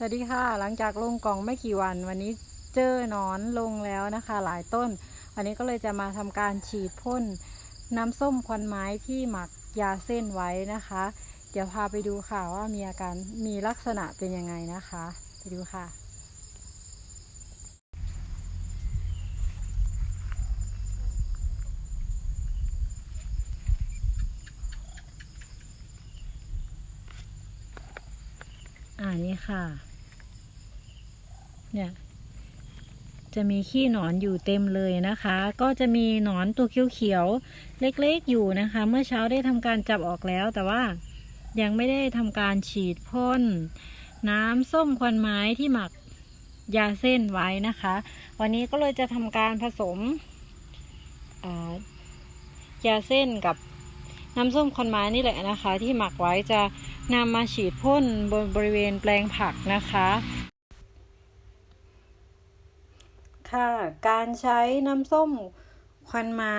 สวัสดีค่ะ หลังจากลงกล่องไม่กี่วัน วันนี้เจอหนอนลงแล้วนะคะ หลายต้น วันนี้ก็เลยจะมาทำการฉีดพ่นน้ำส้มควันไม้ที่หมักยาเส้นไว้นะคะ เดี๋ยวพาไปดูค่ะว่ามีอาการมีลักษณะเป็นยังไงนะคะ ไปดูค่ะอ่านี่ค่ะ เนี่ยจะมีขี้หนอนอยู่เต็มเลยนะคะ ก็จะมีหนอนตัวเขียวๆเล็กๆอยู่นะคะ เมื่อเช้าได้ทำการจับออกแล้ว แต่ว่ายังไม่ได้ทำการฉีดพ่นน้ำส้มควันไม้ที่หมักยาเส้นไว้นะคะ วันนี้ก็เลยจะทำการผสมยาเส้นกับน้ำส้มควันไม้นี่แหละนะคะ ที่หมักไว้จะนำมาฉีดพ่นบนบริเวณแปลงผักนะคะ ค่ะ การใช้น้ำส้มควันไม้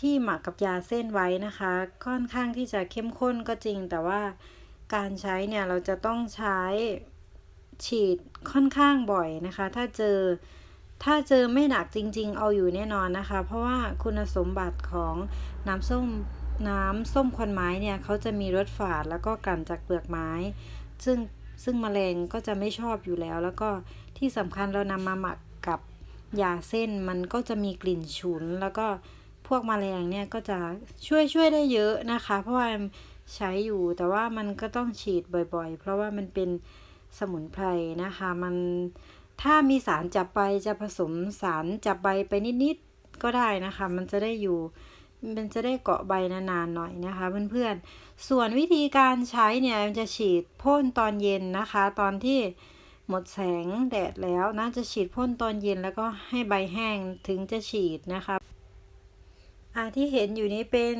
ที่หมักกับยาเส้นไว้นะคะ ค่อนข้างที่จะเข้มข้นก็จริง แต่ว่าการใช้เนี่ยเราจะต้องใช้ฉีดค่อนข้างบ่อยนะคะ ถ้าเจอถ้าเจอไม่หนักจริง ๆ เอาอยู่แน่นอนนะคะ เพราะว่าคุณสมบัติของน้ำส้มน้ำส้มควันไม้เนี่ยเขาจะมีรสฝาดแล้วก็กลั่นจากเปลือกไม้ ซึ่งซึ่งแมลงก็จะไม่ชอบอยู่แล้ว แล้วก็ที่สำคัญเรานำมาหมักกับ ยาเส้นมันก็จะมีกลิ่นฉุน แล้วก็พวกมแมลงเนี่ยก็จะช่วยช่วยได้เยอะนะคะ เพราะว่าใช้อยู่แต่ว่ามันก็ต้องฉีดบ่อยๆ เพราะว่ามันเป็นสมุนไพรนะคะ มันถ้ามีสารจับใบจะผสมสารจับใบไปนิดๆก็ได้นะคะ มันจะได้อยู่มันจะได้เกาะใบนานๆหน่อยนะคะ เพื่อนๆ ส่วนวิธีการใช้เนี่ยมันจะฉีดพ่นตอนเย็นนะคะ ตอนที่ หมดแสงแดดแล้วนะจะฉีดพ่นตอนเย็นแล้วก็ให้ใบแห้งถึงจะฉีดนะคะอ่าที่เห็นอยู่นี้เป็น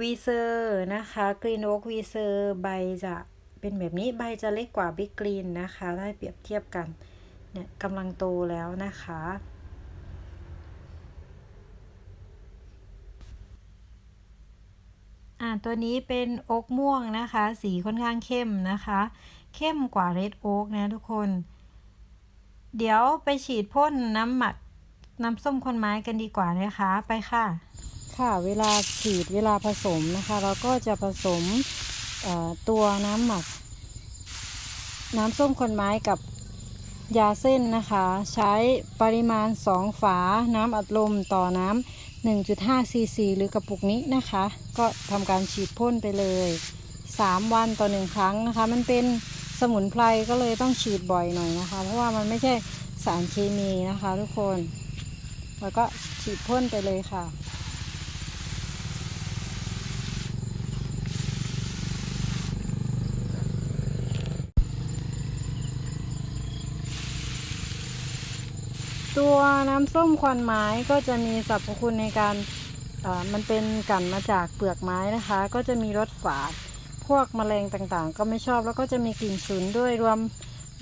วีเซอร์นะคะกรีนโอ๊กวีเซอร์ใบจะเป็นแบบนี้ใบจะเล็กกว่าบิ๊กกรีนนะคะ ถ้าเปรียบเทียบกันเนี่ยกำลังโตแล้วนะคะ อ่าตัวนี้เป็นโอ๊กม่วงนะคะ สีค่อนข้างเข้มนะคะ เข้มกว่าเรดโอ๊กนะทุกคน เดี๋ยวไปฉีดพ่นน้ำหมักน้ำส้มคนไม้กันดีกว่านะคะ ไปค่ะ ค่ะเวลาฉีดเวลาผสมนะคะ เราก็จะผสมตัวน้ำหมัก น้ำส้มคนไม้กับยาเส้นนะคะ ใช้ปริมาณ 2 ฝาน้ำอัดลมต่อน้ำ 1.5ซีซีหรือกระปุกนี้นะคะ ก็ทำการฉีดพ่นไปเลย 3 วันต่อ 1 ครั้งนะคะ มันเป็นสมุนไพรก็เลยต้องฉีดบ่อยหน่อยนะคะ เพราะว่ามันไม่ใช่สารเคมีนะคะทุกคน แล้วก็ฉีดพ่นไปเลยค่ะ ตัวน้ำส้มควันไม้ก็จะมีสรรพคุณในการมันเป็นกันมาจากเปลือกไม้นะคะ ก็จะมีรสฝาด พวกแมลงต่างๆ ก็ไม่ชอบแล้วก็จะมีกลิ่นฉุนด้วยรวม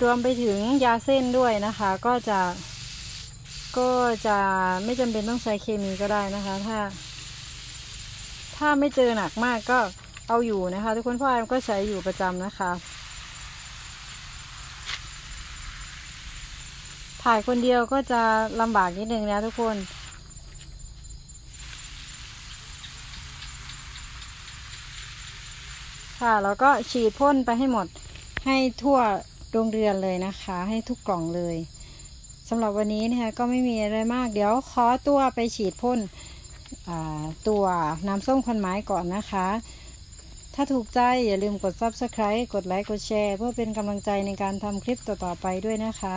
รวมไปถึงยาเส้นด้วยนะคะ ก็จะ ก็จะไม่จำเป็นต้องใช้เคมีก็ได้นะคะ ถ้า ถ้าไม่เจอหนักมากก็เอาอยู่นะคะ ทุกคนพ่อแอมก็ใช้อยู่ประจำนะคะ ถ่ายคนเดียวก็จะลำบากนิดนึงนะทุกคน ค่ะแล้วก็ฉีดพ่นไปให้หมดให้ทั่วโรงเรือนเลยนะคะ ให้ทุกกล่องเลยสำหรับวันนี้นะคะก็ไม่มีอะไรมาก เดี๋ยวขอตัวไปฉีดพ่นตัวน้ำส้มควันไม้ก่อนนะคะ ถ้าถูกใจอย่าลืมกด subscribe กดไลค์ กดแชร์ เพื่อเป็นกำลังใจในการทำคลิปต่อๆไปด้วยนะคะ